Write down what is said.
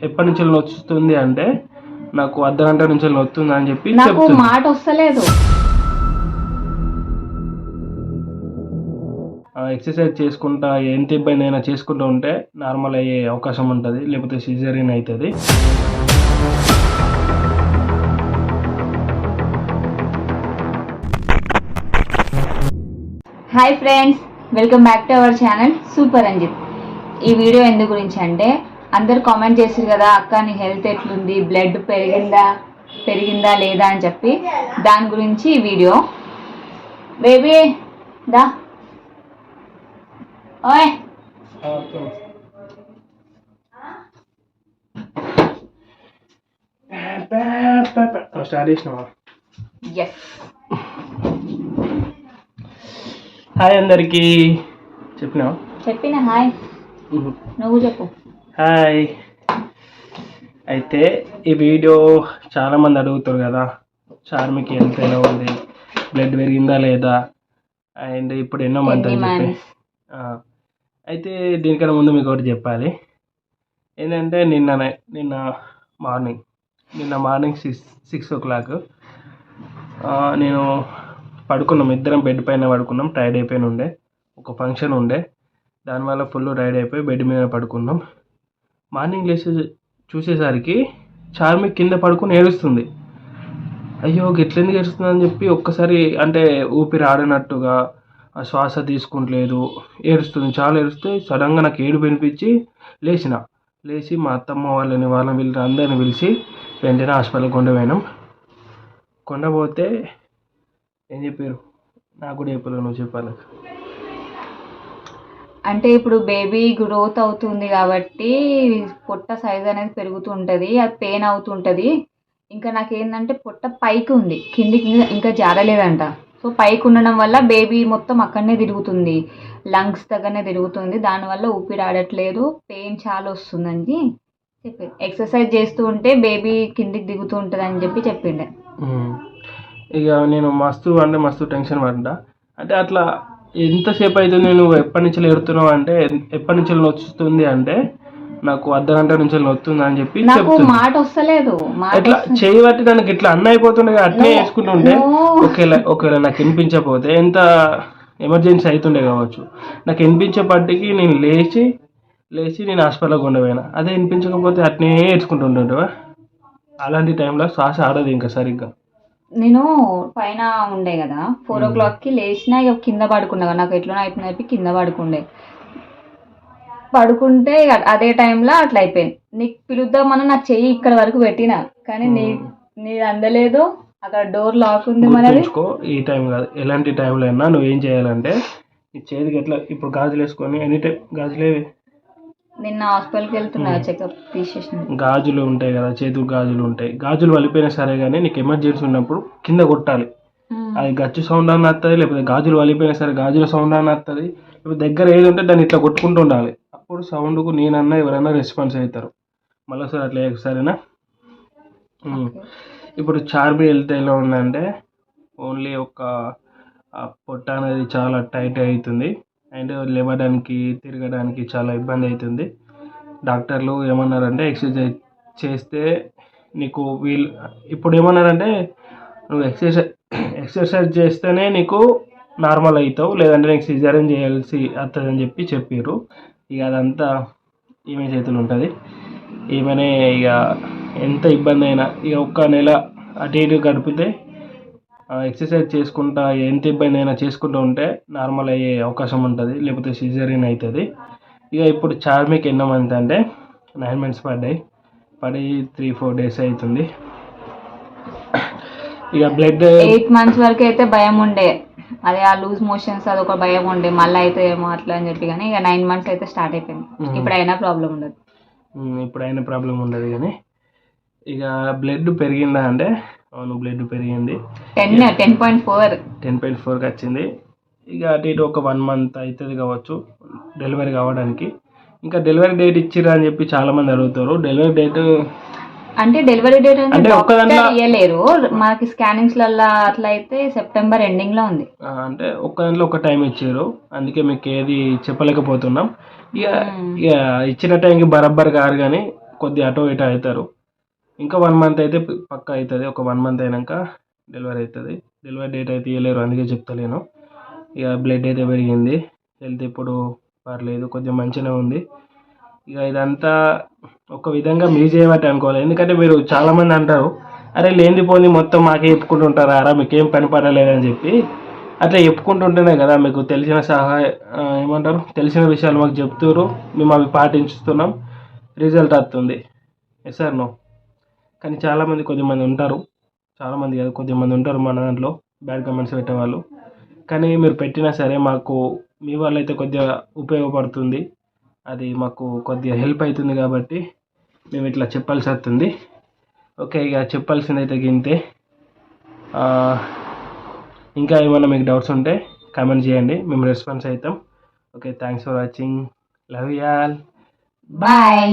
ఎప్పటి నుంచి వస్తుంది అంటే నాకు అర్ధ గంట నుంచి వస్తుంది అని చెప్పి నాకు మాట వస్తలేదు. ఎక్సర్సైజ్ చేసుకుంటా ఎంత ఇబ్బంది అయినా చేసుకుంటూ ఉంటే నార్మల్ అయ్యే అవకాశం ఉంటుంది లేకపోతే సిజరీన్ అవుతుంది hi friends welcome back to our channel super Anjith ఈ వీడియో ఎందు గురించి అంటే అందరు కామెంట్ చేసారు కదా అక్క నీ హెల్త్ ఎట్లుంది? బ్లడ్ పెరిగిందా? పెరిగిందా లేదా? అని చెప్పి దాని గురించి ఈ వీడియో బేబీ దా. ఓయ్. హాయ్ అందరికీ. చెప్పినావా? చెప్పిన హాయ్ నువ్వు చెప్పు. హాయ్. అయితే ఈ వీడియో చాలా మంది అడుగుతారు కదా చార్మికి హెల్త్ ఎలా ఉంది? బ్లడ్ పెరిగిందా లేదా? అండ్ ఇప్పుడు ఎన్నో మంత్ అని చెప్పి. అయితే దీనికన్నా ముందు మీకు ఒకటి చెప్పాలి. ఏంటంటే నిన్న నిన్న మార్నింగ్ నిన్న morning six six o'clock నేను పడుకున్నాం. ఇద్దరం బెడ్ పైన పడుకున్నాం. టైర్డ్ అయిపోయిన ఉండే. ఒక ఫంక్షన్ ఉండే. దానివల్ల ఫుల్ టైర్డ్ అయిపోయి బెడ్ మీద పడుకున్నాం. మార్నింగ్ లేచి చూసేసరికి చార్మి కింద పడుకొని ఏడుస్తుంది. అయ్యో గిట్లెందుకు ఏడుస్తుంది అని చెప్పి ఒక్కసారి అంటే ఊపిరి ఆడినట్టుగా ఆ శ్వాస తీసుకుంటలేదు. ఏడుస్తుంది. చాలా ఏడుస్తే సడన్గా నాకు ఏడు వినిపించి లేచిన. లేచి మా అత్తమ్మ వాళ్ళని వాళ్ళని వీళ్ళని అందరిని పిలిచి వెంటనే హాస్పిటల్ కొండ పోయినాం. కొండ పోతే ఏం చెప్పారు నాకు కూడా చెప్పలేదు నువ్వు చెప్పాలి. అంటే ఇప్పుడు బేబీ గ్రోత్ అవుతుంది కాబట్టి పొట్ట సైజ్ అనేది పెరుగుతూ ఉంటుంది అది పెయిన్ అవుతుంటుంది. ఇంకా నాకు ఏంటంటే పొట్ట పైకి ఉంది కిందికి ఇంకా- ఇంకా జారలేదంట. సో పైకి ఉండడం వల్ల బేబీ మొత్తం అక్కడనే తిరుగుతుంది లంగ్స్ దగ్గరనే తిరుగుతుంది. దానివల్ల ఊపిరి ఆడట్లేదు పెయిన్ చాలా వస్తుందని చెప్పింది ఎక్సర్సైజ్ చేస్తూ ఉంటే బేబీ కిందికి దిగుతూ ఉంటుంది అని చెప్పి చెప్పిండే. ఇక నేను మస్తు అంటే మస్తు టెన్షన్ పడ్డా. అంటే అట్లా ఎంతసేపు అవుతుంది నువ్వు ఎప్పటి నుంచి ఏడుతున్నావు అంటే ఎప్పటి నుంచి వస్తుంది అంటే నాకు అర్ధ గంట నుంచి వస్తుంది అని చెప్పి నాకు మాట వస్తలేదు ఇట్లా చేయి పట్టి దానికి ఇట్లా అన్న అయిపోతుండే అట్నే. వేసుకుంటుంటే. ఒకవేళ ఒకవేళ నాకు వినిపించకపోతే ఎంత ఎమర్జెన్సీ అవుతుండే కావచ్చు. నాకు వినిపించేపటికి నేను లేచి లేచి నేను హాస్పిటల్కి ఉండపోయినా అదే వినిపించకపోతే అట్నే ఏడ్చుకుంటుంటుంటేవా అలాంటి టైంలో శ్వాస ఆడదు ఇంకా సరిగ్గా. నేను పైన ఉండే కదా ఫోర్ ఓ క్లాక్కి లేచిన ఇక కింద పడుకున్నా నాకు ఎట్లా అవుతుంది చెప్పి కింద పడుకుండే. పడుకుంటే అదే టైంలో అట్లా అయిపోయింది. నీకు పిలుద్దామని నా చెయ్యి ఇక్కడ వరకు పెట్టిన కానీ నీ నీ అందలేదు అక్కడ డోర్ లాక్ ఉంది మనది. ఈ టైం కాదు ఎలాంటి టైంలో అయినా నువ్వు ఏం చేయాలంటే చేతికి ఎట్లా ఇప్పుడు గాజులు వేసుకొని ఎనీ టైం గాజులేవి నిన్న హాస్పిటల్కి వెళ్తున్నా చెకప్ తీసేసిన గాజులు ఉంటాయి కదా చేతులు గాజులు ఉంటాయి. గాజులు వలిపోయినా సరే కానీ నీకు ఎమర్జెన్సీ ఉన్నప్పుడు కింద కొట్టాలి. అది గచ్చు సౌండ్ అని వస్తుంది లేకపోతే గాజులు వలిపోయినా సరే గాజుల సౌండ్ అని వస్తుంది లేకపోతే దగ్గర ఏది ఉంటే దాన్ని ఇట్లా కొట్టుకుంటూ ఉండాలి. అప్పుడు సౌండ్కు నేనన్నా ఎవరైనా రెస్పాన్స్ అవుతారు మళ్ళీ సార్ అట్లా సరేనా. ఇప్పుడు చార్బీ హెల్త్ ఎలా ఉందంటే ఓన్లీ ఒక పొట్ట అనేది చాలా టైట్ అవుతుంది అండ్ లేవడానికి తిరగడానికి చాలా ఇబ్బంది అవుతుంది డాక్టర్లు ఏమన్నారంటే ఎక్సర్సైజ్ చేస్తే నీకు వీల్ ఇప్పుడు ఏమన్నారంటే నువ్వు ఎక్సర్సైజ్ ఎక్సర్సైజ్ చేస్తేనే నీకు నార్మల్ అవుతావు లేదంటే నీకు సిజరీన్ చేయాల్సి వస్తుందని చెప్పి చెప్పారు ఇక అదంతా ఈమె చేతులు ఉంటుంది. ఈమెనే ఇక ఎంత ఇబ్బంది అయినా ఇక ఒక్క నెల అటు ఇటు గడిపితే ఎక్సర్సైజ్ చేసుకుంటా ఎంత ఇబ్బంది అయినా చేసుకుంటూ ఉంటే నార్మల్ అయ్యే అవకాశం ఉంటుంది. లేకపోతే సిజరీన్ అవుతుంది ఇక ఇప్పుడు చార్మిక్ ఎన్నో మంత్ అంటే నైన్ మంత్స్ పడ్డాయి పడి త్రీ ఫోర్ డేస్ అవుతుంది ఇక బ్లడ్ ఎయిట్ మంత్స్ వరకు అయితే భయం ఉండే. అదే ఆ లూజ్ మోషన్స్ అది ఒక భయం ఉండే. మళ్ళీ అయితే ఏమో అట్లా అని చెప్పి కానీ ఇక నైన్ మంత్స్ అయితే స్టార్ట్ అయిపోయింది. ఇప్పుడు అయినా ప్రాబ్లం ఉండదు. ఇప్పుడు అయిన ప్రాబ్లం ఉండదు కానీ ఇక బ్లడ్ పెరిగిందా అంటే అవును బ్లడ్ పెరిగింది. Ten ten point four. Ten point ఫోర్కి వచ్చింది. ఇక అటు ఇటు ఒక వన్ మంత్ అవుతుంది కావచ్చు డెలివరీ కావడానికి. ఇంకా డెలివరీ డేట్ ఇచ్చిరా అని చెప్పి చాలా మంది అడుగుతారు. డెలివరీ డేట్ అంటే డెలివరీ డేట్ అంటే డాక్టర్ ఇయ్యలేరు. మనకి స్కానింగ్స్ అట్లా అయితే సెప్టెంబర్ ఎండింగ్లో ఉంది అంటే ఒక్క దాంట్లో ఒక టైం ఇచ్చారు అందుకే మీకు ఏది చెప్పలేకపోతున్నాం. ఇక. ఇక ఇచ్చిన టైంకి బరబ్బర్ కారు కానీ కొద్ది అటో ఇటో అవుతారు. ఇంకా వన్ మంత్ అయితే పక్క అవుతుంది ఒక వన్ మంత్ అయినాక డెలివరీ అవుతుంది డెలివరీ డేట్ అయితే ఇవ్వలేరు అందుకే చెప్తలేను ఇక బ్లడ్ అయితే పెరిగింది. హెల్త్ ఇప్పుడు పర్లేదు. కొంచెం మంచిగానే ఉంది. ఇక ఇదంతా ఒక విధంగా మీ చేయబట్టి అనుకోవాలి. ఎందుకంటే మీరు చాలామంది అంటారు అరే లేనిది పోని మొత్తం మాకే చెప్పుకుంటుంటారా? అరా మీకేం పని పడలేదని చెప్పి. అట్లా చెప్పుకుంటుంటేనే కదా మీకు తెలిసిన సహాయ ఏమంటారు? తెలిసిన విషయాలు మాకు చెప్తున్నారు మేము అవి పాటించుతున్నాం. రిజల్ట్ వస్తుంది. ఎస్ సార్ నో కానీ చాలామంది కొద్దిమంది ఉంటారు. చాలామంది కాదు కొద్దిమంది ఉంటారు మన దాంట్లో. బ్యాడ్ కమెంట్స్ పెట్టేవాళ్ళు. కానీ మీరు పెట్టినా సరే మాకు మీ వల్ల అయితే కొద్దిగా ఉపయోగపడుతుంది. అది మాకు కొద్దిగా హెల్ప్ అవుతుంది కాబట్టి మేము ఇట్లా చెప్పాల్సి వస్తుంది. ఓకే ఇక చెప్పాల్సింది అయితే గింతే ఇంకా ఏమైనా మీకు డౌట్స్ ఉంటే కామెంట్ చేయండి. మేము రెస్పాన్స్ అవుతాం okay thanks for watching love y'all bye